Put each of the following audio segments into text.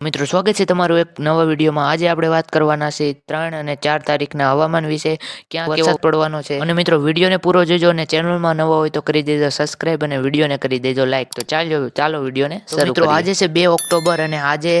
મિત્રો સ્વાગત છે તમારું એક નવા વિડીયોમાં. આજે આપણે વાત કરવાના છે ત્રણ અને ચાર તારીખના હવામાન વિશે. ક્યાં કેવો પડવાનો છે? અને મિત્રો વિડીયોને પૂરો જોજો અને ચેનલમાં નવા હોય તો કરી દેજો સબસ્ક્રાઇબ અને વિડીયોને કરી દેજો લાઈક તો ચાલો ચાલો વિડીયોને મિત્રો આજે છે બે ઓક્ટોબર અને આજે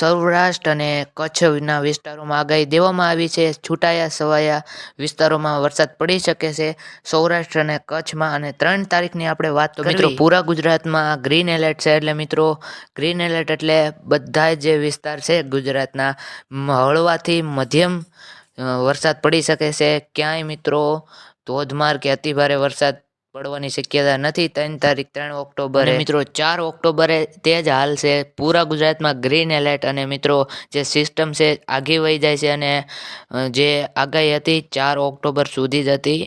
સૌરાષ્ટ્ર અને કચ્છના વિસ્તારોમાં આગાહી દેવામાં આવી છે. છૂટાયા સવાયા વિસ્તારોમાં વરસાદ પડી શકે છે. સૌરાષ્ટ્ર અને કચ્છમાં અને ત્રણ તારીખની આપણે વાત તો મિત્રો પૂરા ગુજરાતમાં ગ્રીન એલર્ટ છે. એટલે મિત્રો ગ્રીન એલર્ટ એટલે બધા જે વિસ્તાર છે ગુજરાતના હળવાથી મધ્યમ વરસાદ પડી શકે છે. ક્યાંય મિત્રો ધોધમાર કે અતિભારે વરસાદ પડવાની શક્યતા નથી. ત્રણ તારીખ, ત્રણ ઓક્ટોબરે મિત્રો, ચાર ઓક્ટોબરે તે જ હાલ છે. પૂરા ગુજરાતમાં ગ્રીન એલર્ટ અને મિત્રો, જે સિસ્ટમ છે આગી વહી જાય છે અને જે આગાહી હતી, ચાર ઓક્ટોબર સુધી જ હતી.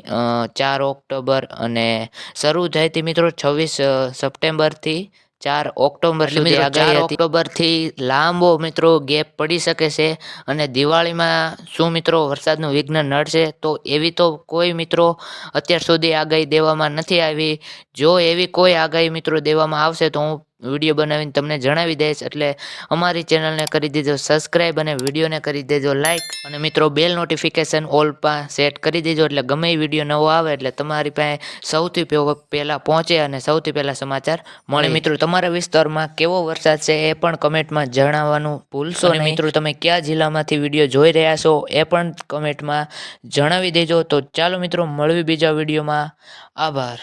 ચાર ઓક્ટોબર અને શરૂ થઈ હતી મિત્રો છવ્વીસ સપ્ટેમ્બરથી ચાર ઓક્ટોબર સુધી હતી. ઓક્ટોબરથી લાંબો મિત્રો ગેપ પડી શકે છે અને દિવાળીમાં શું મિત્રો વરસાદનું વિઘ્ન નડશે તો એવી તો કોઈ મિત્રો અત્યાર સુધી આગાહી દેવામાં નથી આવી. જો એવી કોઈ આગાહી મિત્રો દેવામાં આવશે તો હું વીડિયો બનાવીને તમને જણાવી દઈશ. એટલે અમારી ચેનલને કરી દેજો સબસ્ક્રાઈબ અને વિડીયોને કરી દેજો લાઇક અને મિત્રો બેલ નોટિફિકેશન ઓલ પા સેટ કરી દેજો. એટલે ગમે વીડિયો નવો આવે એટલે તમારી પાસે સૌથી પહેલાં પહોંચે અને સૌથી પહેલાં સમાચાર મળે. મિત્રો તમારા વિસ્તારમાં કેવો વરસાદ છે એ પણ કમેન્ટમાં જણાવવાનું ભૂલશો અને મિત્રો તમે કયા જિલ્લામાંથી વીડિયો જોઈ રહ્યા છો એ પણ કમેન્ટમાં જણાવી દેજો. તો ચાલો મિત્રો મળવી બીજા વિડીયોમાં. આભાર.